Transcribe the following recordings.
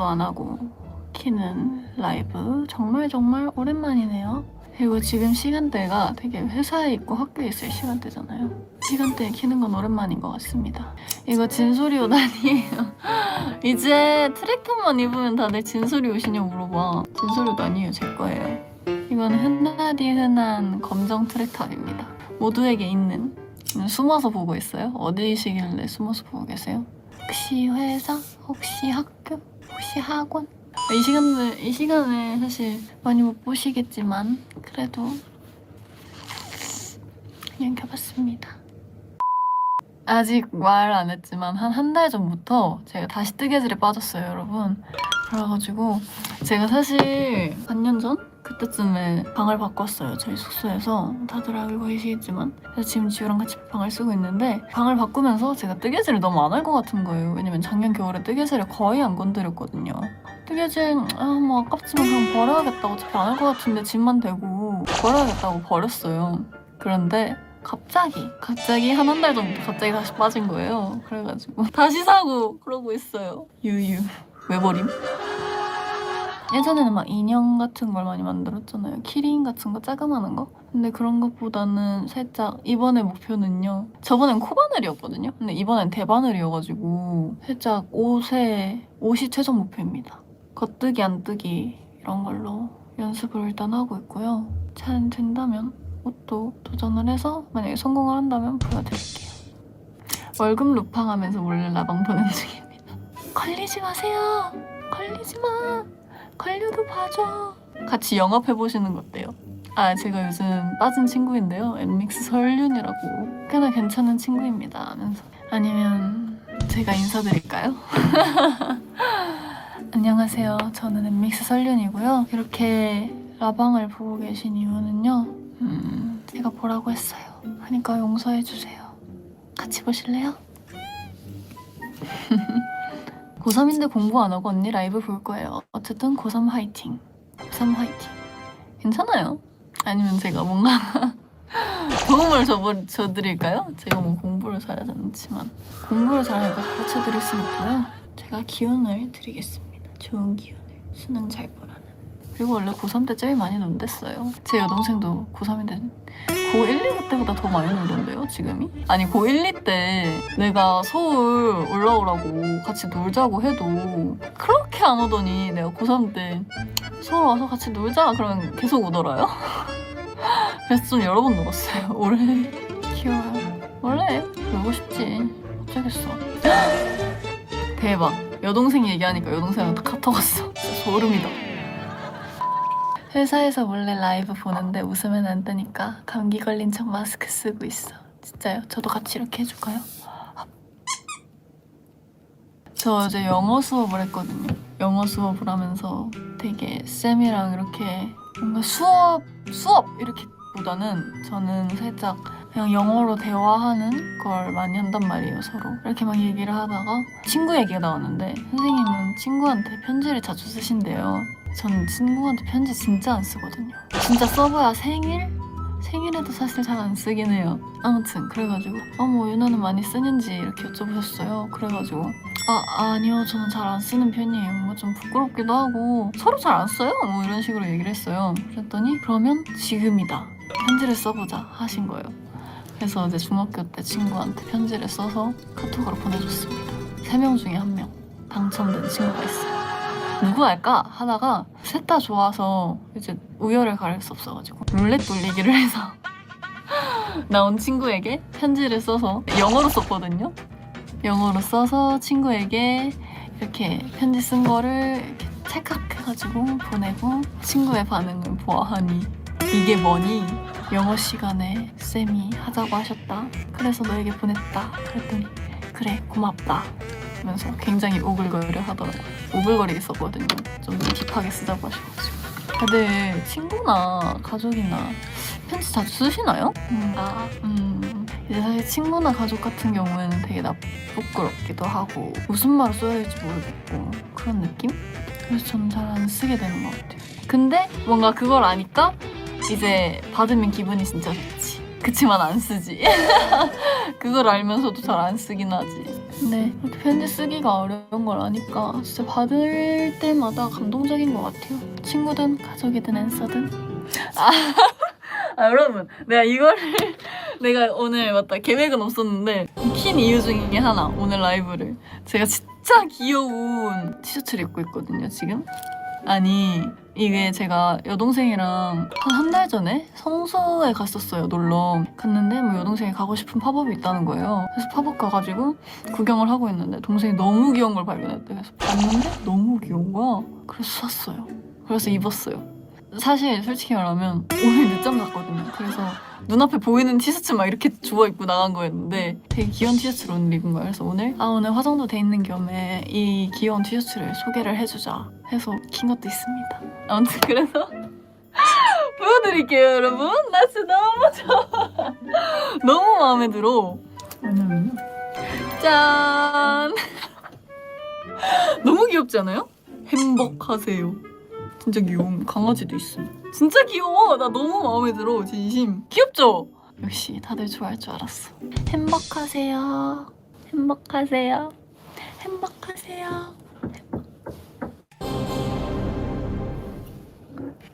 촬영도 안 하고 키는 라이브 정말 정말 오랜만이네요. 그리고 지금 시간대가 되게 회사에 있고 학교에 있을 시간대잖아요. 시간대에 키는 건 오랜만인 것 같습니다. 이거 진소리 옷 아니에요. 이제 트랙탑만 입으면 다들 진소리 옷이냐고 물어봐. 진소리 옷 아니에요. 제 거예요. 이건 흔하디 흔한 검정 트랙탑입니다. 모두에게 있는 음, 숨어서 보고 있어요. 어디시길래 숨어서 보고 계세요? 혹시 회사? 혹시 학교? 혹시 학원? 이 시간들 이 시간에 사실 많이 못 보시겠지만 그래도 그냥 켜봤습니다. 아직 말 안 했지만 한 한 달 전부터 제가 다시 뜨개질에 빠졌어요, 여러분. 그래가지고 제가 사실 반년 전 그때쯤에 방을 바꿨어요. 저희 숙소에서 다들 알고 계시겠지만 그래서 지금 지우랑 같이 방을 쓰고 있는데 방을 바꾸면서 제가 뜨개질을 너무 안 할 것 같은 거예요. 왜냐면 작년 겨울에 뜨개질을 거의 안 건드렸거든요. 뜨개질 아뭐 아깝지만 그냥 버려야겠다. 어차피 안 할 것 같은데 집만 대고 버려야겠다고 버렸어요. 그런데 갑자기 갑자기 한 한달 전부터 갑자기 다시 빠진 거예요. 그래가지고 다시 사고 그러고 있어요. 유유 왜 버림? 예전에는 막 인형 같은 걸 많이 만들었잖아요. 키링 같은 거 자그마한 거. 근데 그런 것보다는 살짝 이번에 목표는요. 저번엔 코바늘이었거든요. 근데 이번엔 대바늘이어가지고 살짝 옷에 옷이 최종 목표입니다. 겉뜨기 안 뜨기 이런 걸로 연습을 일단 하고 있고요. 잘 된다면 옷도 도전을 해서 만약에 성공을 한다면 보여드릴게요. 월급 루팡하면서 몰래 라방 보는 중입니다. 걸리지 마세요. 걸리지 마. 걸려도 봐줘. 같이 영업해보시는 거 어때요? 아, 제가 요즘 빠진 친구인데요. 엠믹스 설윤이라고. 꽤나 괜찮은 친구입니다. 하면서. 아니면 제가 인사드릴까요? 안녕하세요. 저는 엠믹스 설윤이고요. 이렇게 라방을 보고 계신 이유는요. 음, 제가 보라고 했어요. 그러니까 용서해주세요. 같이 보실래요? 고3인데 공부 안 하고 언니 라이브 볼 거예요. 어쨌든 고3 화이팅. 고3 화이팅. 괜찮아요. 아니면 제가 뭔가 도움을 줘, 줘드릴까요? 제가 뭐 공부를 잘하지 않지만 공부를 잘하니까 가르쳐 드릴 수는 없고요. 제가 기운을 드리겠습니다. 좋은 기운을. 수능 잘 보라는. 그리고 원래 고3 때 제일 많이 논댔어요. 제 여동생도 고3인데 고1, 2 때보다 더 많이 놀던데요, 지금이? 아니, 고1, 2 때 내가 서울 올라오라고 같이 놀자고 해도 그렇게 안 오더니 내가 고3 때 서울 와서 같이 놀자 그러면 계속 오더라요. 그래서 좀 여러 번 놀았어요, 올해. 귀여워요. 원래 놀고 싶지. 어쩌겠어. 대박. 여동생 얘기하니까 여동생한테 카톡 왔어. 진짜 소름이다. 회사에서 몰래 라이브 보는데 웃으면 안 되니까 감기 걸린 척 마스크 쓰고 있어. 진짜요? 저도 같이 이렇게 해줄까요? 저 어제 영어 수업을 했거든요. 영어 수업을 하면서 되게 쌤이랑 이렇게 뭔가 수업 수업 이렇게 보다는 저는 살짝 그냥 영어로 대화하는 걸 많이 한단 말이에요 서로 이렇게 막 얘기를 하다가 친구 얘기가 나왔는데 선생님은 친구한테 편지를 자주 쓰신대요 전 친구한테 편지 진짜 안 쓰거든요. 진짜 써봐야 생일? 생일에도 사실 잘 안 쓰긴 해요. 아무튼 그래가지고 어뭐 유나는 많이 쓰는지 이렇게 여쭤보셨어요. 그래가지고 아 아니요 저는 잘 안 쓰는 편이에요. 뭔가 좀 부끄럽기도 하고 서로 잘 안 써요. 뭐 이런 식으로 얘기를 했어요. 그랬더니 그러면 지금이다. 편지를 써보자 하신 거예요. 그래서 이제 중학교 때 친구한테 편지를 써서 카톡으로 보내줬습니다. 세 명 중에 한 명 당첨된 친구가 있어요. 누구 할까 하다가 셋 다 좋아서 이제 우열을 가릴 수 없어가지고 룰렛 돌리기를 해서 나온 친구에게 편지를 써서 영어로 썼거든요. 영어로 써서 친구에게 이렇게 편지 쓴 거를 이렇게 찰칵해가지고 보내고 친구의 반응을 보아하니 이게 뭐니? 영어 시간에 쌤이 하자고 하셨다. 그래서 너에게 보냈다. 그랬더니 그래 고맙다. 하면서 굉장히 오글거려 하더라고요. 오글거리게 썼거든요. 좀 딥하게 쓰자고 하셔가지고. 다들 친구나 가족이나 편지 자주 쓰시나요? 뭔가 음, 이제 사실 친구나 가족 같은 경우에는 되게 나 부끄럽기도 하고 무슨 말을 써야 될지 모르겠고 그런 느낌? 그래서 저는 잘 안 쓰게 되는 것 같아요. 근데 뭔가 그걸 아니까 이제 받으면 기분이 진짜 좋지. 그치만 안 쓰지. 그걸 알면서도 잘 안 쓰긴 하지. 근데 이렇게 편지 쓰기가 어려운 걸 아니까 진짜 받을 때마다 감동적인 것 같아요. 친구든 가족이든 앤서든. 아, 아 여러분, 내가 이거를 내가 오늘 맞다 계획은 없었는데 킨 이유 중에 하나 오늘 라이브를 제가 진짜 귀여운 티셔츠를 입고 있거든요 지금. 아니 이게 제가 여동생이랑 한 한 달 전에 성수에 갔었어요 놀러. 갔는데 뭐 여동생이 가고 싶은 팝업이 있다는 거예요. 그래서 팝업 가가지고 구경을 하고 있는데 동생이 너무 귀여운 걸 발견했대 그래서 봤는데 너무 귀여운 거야. 그래서 샀어요. 그래서 입었어요. 사실 솔직히 말하면 오늘 늦잠 잤거든요. 그래서 눈앞에 보이는 티셔츠 막 이렇게 주워 입고 나간 거였는데 되게 귀여운 티셔츠를 오늘 입은 거예요. 그래서 오늘 아 오늘 화장도 돼 있는 겸에 이 귀여운 티셔츠를 소개를 해주자 해서 킨 것도 있습니다. 아무튼 그래서 보여드릴게요 여러분. 나 진짜 너무 좋아. 너무 마음에 들어. 왜냐면요. 짠. 너무 귀엽지 않아요? 행복하세요. 진짜 귀여운 강아지도 있어. 진짜 귀여워. 나 너무 마음에 들어. 진심. 귀엽죠? 역시 다들 좋아할 줄 알았어. 행복하세요. 행복하세요. 행복하세요.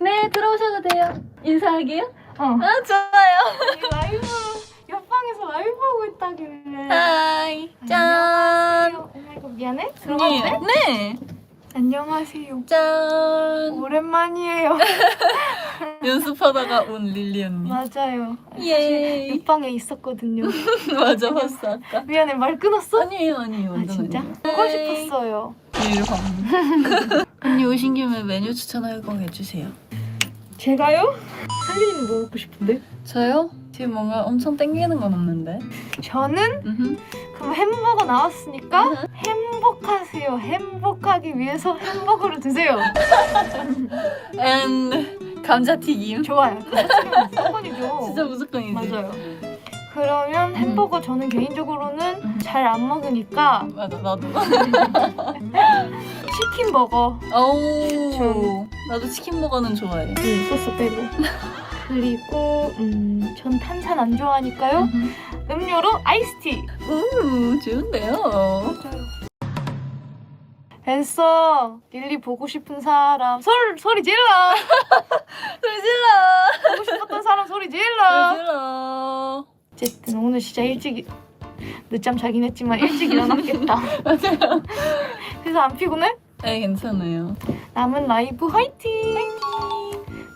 네, 들어오셔도 돼요. 인사하게요? 어. 아, 좋아요. 라이브 옆방에서 라이브 하고 있다길래. 하이. 짠. 안녕하세요. 오마이갓 미안해. 들어가도 돼? 네. 안녕하세요. 짠. 오랜만이에요. 연습하다가 온 릴리 언니. 맞아요. 예. 옆방에 있었거든요. 맞아, 봤어, 아까. 미안해 말 끊었어? 아니에요, 아니에요. 아 완전 진짜? 아니에요. 보고 싶었어요. 일 방. 언니 오신 김에 메뉴 추천할 거 해주세요. 제가요? 살리는 뭐 먹고 싶은데? 저요? 지금 뭔가 엄청 땡기는 건 없는데. 저는 음흠. 그럼 햄버거 나왔으니까 행복하세요. 행복하기 위해서 햄버거를 드세요. And 감자튀김. 좋아요. 그거 무조건이죠. 진짜 무조건이지. 맞아요. 그러면 햄버거 저는 개인적으로는 음. 잘안 먹으니까 맞아, 나도. 치킨 버거 오. 나도 치킨 버거는 좋아해. 음, 소스 빼고 그리고 음, 전 탄산 안 좋아하니까요. 음료로 아이스티 우, 좋은데요. 벤서 릴리 보고 싶은 사람 소리, 소리 질러 소리 질러. 보고 싶었던 사람 소리 질러 질러. 어쨌든 오늘 진짜 일찍 늦잠 자긴 했지만 일찍 일어났겠다 맞아요. 그래서 안 피곤해? 네, 괜찮아요. 남은 라이브 화이팅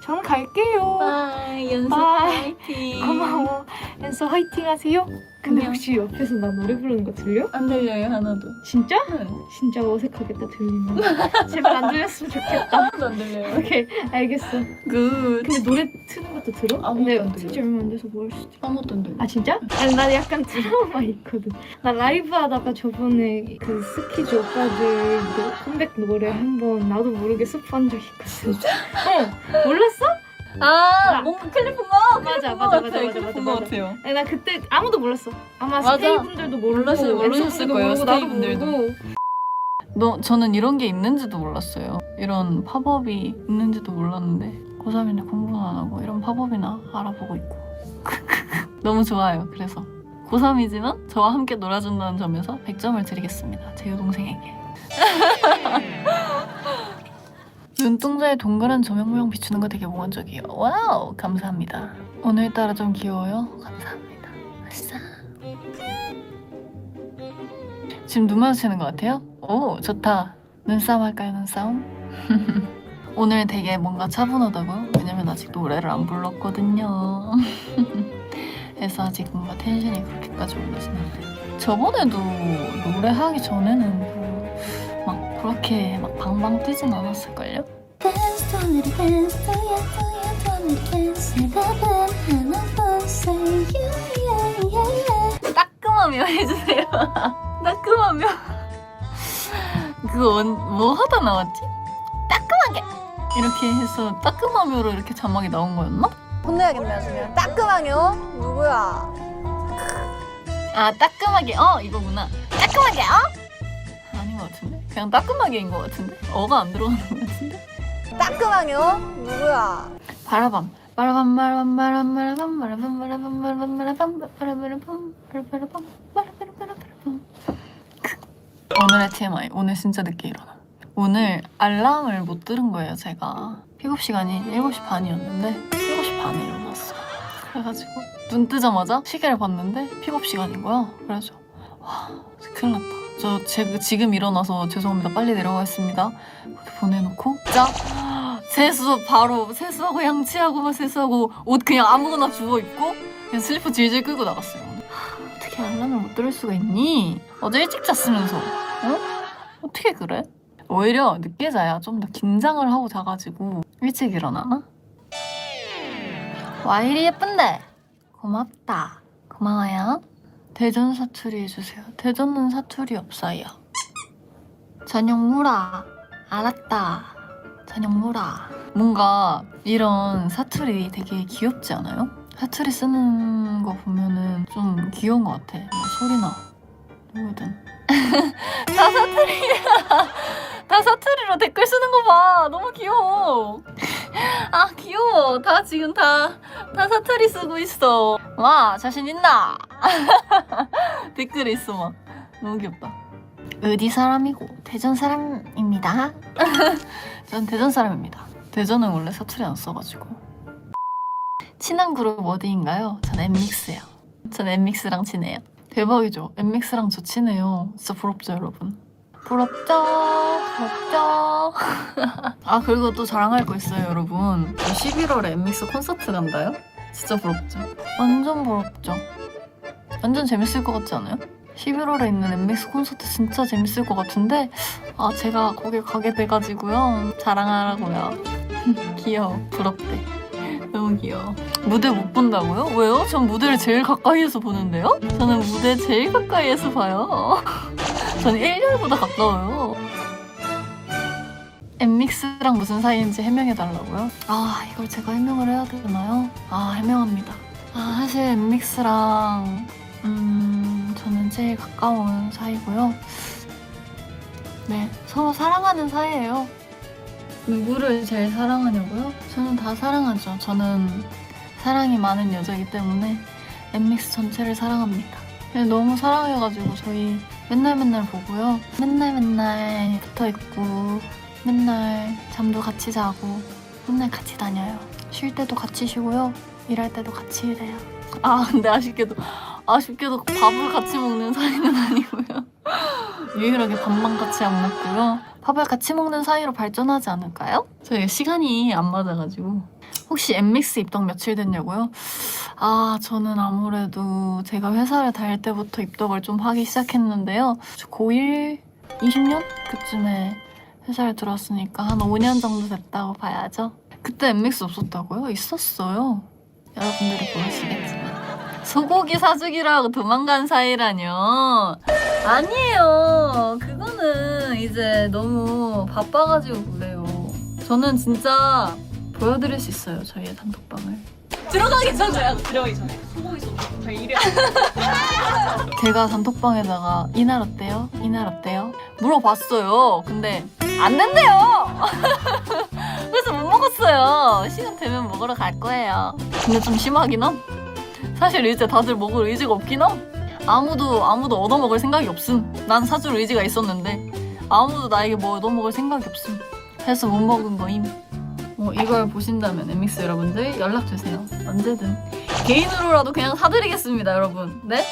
저는 갈게요 바이, 연습 바이. 파이팅. 고마워 벤서 화이팅 하세요 근데. 혹시 옆에서 나 노래 부르는 거 들려? 안 들려요, 하나도. 진짜? 응. 진짜 어색하겠다 들리면 제발 안 들렸으면 좋겠다 하나도 안 들려요. 오케이 알겠어 굿. 근데 노래 트는 것도 들어? 아무것도 근데 안 들려. 진짜 얼마 안 돼서 모를 수도 있어 아무것도 안 들려. 아 진짜? 아니 나 약간 트라우마 있거든 나 라이브 하다가 저번에 그 스키즈 오빠들 노- 컴백 노래 한 번 나도 모르게 스포한 적 있거든 어 몰랐어? 아, 나- 뭔가 클립 본 거? 맞아 맞아 본거 맞아. 맞아 맞아 본거 맞아 같아요. 아니 나 그때 아무도 몰랐어 아마 맞아. 스테이 분들도 몰랐어요. 모르셨을 앤서 거예요, 스테이 분들도. 너 저는 이런 게 있는지도 몰랐어요. 이런 팝업이 있는지도 몰랐는데 고3인데 공부는 안 하고 이런 팝업이나 알아보고 있고 너무 좋아요. 그래서 고3이지만 저와 함께 놀아준다는 점에서 100점을 드리겠습니다. 제 여동생에게. 눈동자에 동그란 조명 모양 비추는 거 되게 몽환적이에요. 와우 감사합니다. 오늘따라 좀 귀여워요. 감사합니다. 아싸. 지금 눈 마주치는 것 같아요? 오 좋다. 눈싸움 할까요 눈싸움? 오늘 되게 뭔가 차분하다고요? 왜냐면 아직 노래를 안 불렀거든요. 그래서 아직 뭔가 텐션이 그렇게까지 않아요. 저번에도 노래하기 전에는 그렇게 막 방방 뛰진 않았을걸요? 따끔하며 해주세요. 따끔하며. 그거 언- 뭐 하다 나왔지? 따끔하게 이렇게 해서 따끔하며로 이렇게 자막이 나온 거였나? 혼내야겠네 나중에 따끔하게요? 누구야? 아 따끔하게 어 이거구나. 따끔하게 어? 아닌 것 같은데? 그냥 따끔하게인 것 같은데? 어가 안 들어가는 것 같은데? 따끔하게요? 누구야? 바라밤 바라밤 바라밤 바라밤 바라밤 바라밤 바라밤 바라밤 바라밤 바라밤 바라밤 바라밤 바라밤 바라밤 오늘의 TMI. 오늘 진짜 늦게 일어나. 오늘 알람을 못 들은 거예요, 제가. 픽업 시간이 7시 반이었는데 7시 반에 일어났어요. 그래가지고 눈 뜨자마자 시계를 봤는데 픽업 시간인 거야. 그래서 와, 큰일 났다. 저 제, 지금 일어나서 죄송합니다. 빨리 내려가겠습니다. 그렇게 보내놓고 짜 세수 바로 세수하고 양치하고 막 세수하고 옷 그냥 아무거나 주워 입고 그냥 슬리퍼 질질 끌고 나갔어요. 하, 어떻게 알람을 못 들을 수가 있니? 어제 일찍 잤으면서 어? 어떻게 그래? 오히려 늦게 자야 좀 더 긴장을 하고 자가지고 일찍 일어나나? 와 이리 예쁜데 고맙다 고마워요 대전 사투리 해주세요. 대전은 사투리 없어요. 저녁 물어 알았다. 저녁 물어 뭔가 이런 사투리 되게 귀엽지 않아요? 사투리 쓰는 거 보면은 좀 귀여운 것 같아. 뭐 소리나 누구든. 다 사투리야 다 사투리로 댓글 쓰는 거 봐. 너무 귀여워. 아 귀여워. 다 지금 다 다 사투리 쓰고 있어. 와 자신 있나 댓글에 있어 막. 너무 귀엽다. 어디 사람이고 대전 사람입니다. 전 대전 사람입니다. 대전은 원래 사투리 안 써가지고. 친한 그룹 어디인가요? 전 엠믹스요. 전 엠믹스랑 친해요. 대박이죠? 엠믹스랑 저 친해요. 진짜 부럽죠 여러분? 부럽죠? 부럽죠? 아 그리고 또 자랑할 거 있어요 여러분. 11월에 엠믹스 콘서트 간다요? 진짜 부럽죠? 완전 부럽죠 완전 재밌을 것 같지 않아요? 11월에 있는 엠믹스 콘서트 진짜 재밌을 것 같은데 아 제가 거기 가게 돼가지고요 자랑하라고요 귀여워 부럽대 너무 귀여워 무대 못 본다고요? 왜요? 전 무대를 제일 가까이에서 보는데요? 저는 무대 제일 가까이에서 봐요 전 1년보다 가까워요 엠믹스랑 무슨 사이인지 해명해달라고요? 아 이걸 제가 해명을 해야 되나요? 아 해명합니다 아 사실 엠믹스랑 음 저는 제일 가까운 사이고요 네 서로 사랑하는 사이예요 누구를 제일 사랑하냐고요? 저는 다 사랑하죠 저는 사랑이 많은 여자이기 때문에 엠믹스 전체를 사랑합니다 네, 너무 사랑해가지고 저희 맨날 맨날 보고요 맨날 맨날 붙어있고 맨날 잠도 같이 자고 맨날 같이 다녀요. 쉴 때도 같이 쉬고요. 일할 때도 같이 일해요. 아 근데 아쉽게도 아쉽게도 밥을 같이 먹는 사이는 아니고요. 유일하게 밥만 같이 안 먹고요. 밥을 같이 먹는 사이로 발전하지 않을까요? 저희가 시간이 안 맞아가지고 혹시 엠믹스 입덕 며칠 됐냐고요? 아 저는 아무래도 제가 회사를 다닐 때부터 입덕을 좀 하기 시작했는데요. 고1 20년 그쯤에 회사를 들어왔으니까 한 5년 정도 됐다고 봐야죠. 그때 엠믹스 없었다고요? 있었어요. 여러분들이 모르시겠지만. 소고기 사주기라고 도망간 사이라뇨. 아니에요. 그거는 이제 너무 바빠가지고 그래요. 저는 진짜 보여드릴 수 있어요. 저희의 단톡방을. 들어가기 전에 들어가기 전에 소고기 소다 이래 제가 단톡방에다가 이날 어때요? 이날 어때요? 물어봤어요. 근데 안 된대요. 그래서 못 먹었어요. 시간 되면 먹으러 갈 거예요. 근데 좀 심하긴 함. 사실 이제 다들 먹을 의지가 없긴 함. 아무도 아무도 얻어 먹을 생각이 없음. 난 사줄 의지가 있었는데 아무도 나에게 뭐 얻어 먹을 생각이 없음. 그래서 못 먹은 거임. 뭐 이걸 보신다면 엠믹스 여러분들 연락 주세요. 언제든 개인으로라도 그냥 사드리겠습니다, 여러분. 네?